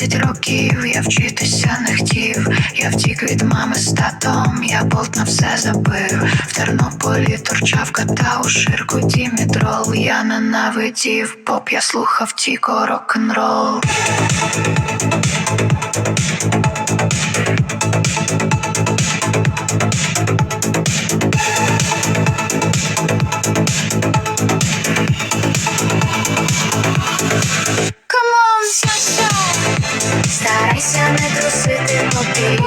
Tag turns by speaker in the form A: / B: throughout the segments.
A: 17 років, я вчитися не хотів. Я втік від мами з татом, я болт на все забив. В Тернополі торчав кота у ширку Дімітрол. Я ненавидів поп, я слухав тіко рок-н-рол. Камон, трусити попі.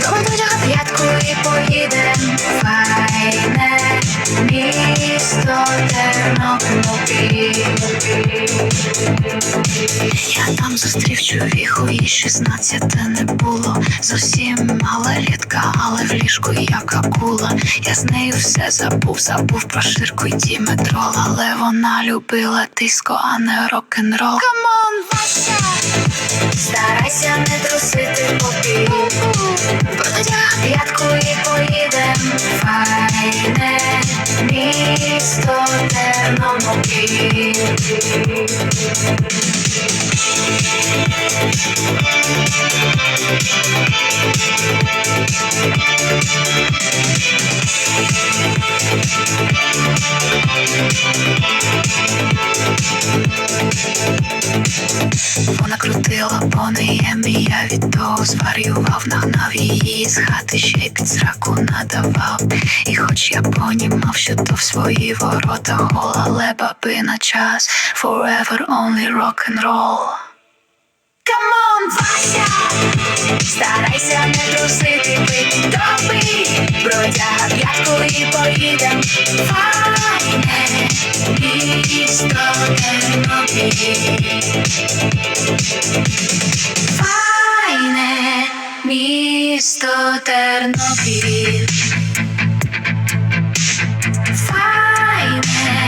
A: Доведуть п'ятку і поїдем. Файне місто Тернопіль. Я там зустрів чоловіку, їй 16 не було. Зовсім малолітка, але в ліжку як акула. Я з нею все забув, забув про ширку й діметрол, але вона любила тиско, а не рок-н-рол. Камон, Старайся не трусити попі. Протяг п'ятку і поїдем. Файне місто Тернопіль. Вона крутила понеєм, і я від того зварював, нагнав її з хати, ще й під зраку надавав. І хоч я понімав, що то в свої ворота гол, але баби на час Forever only rock and roll Come on, Вася! Старайся не трусити пить доби, бродя п'ятку і поїдем. Тернопіль. Файне місто Тернопіль. Файне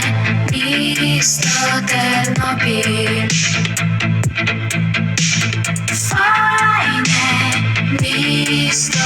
A: місто Тернопіль. Файне місто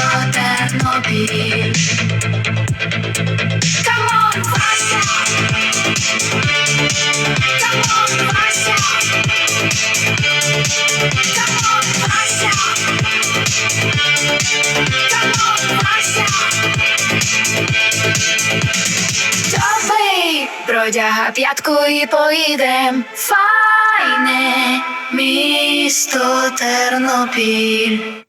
A: Бродяга п'ятку і поїдем. Файне місто Тернопіль.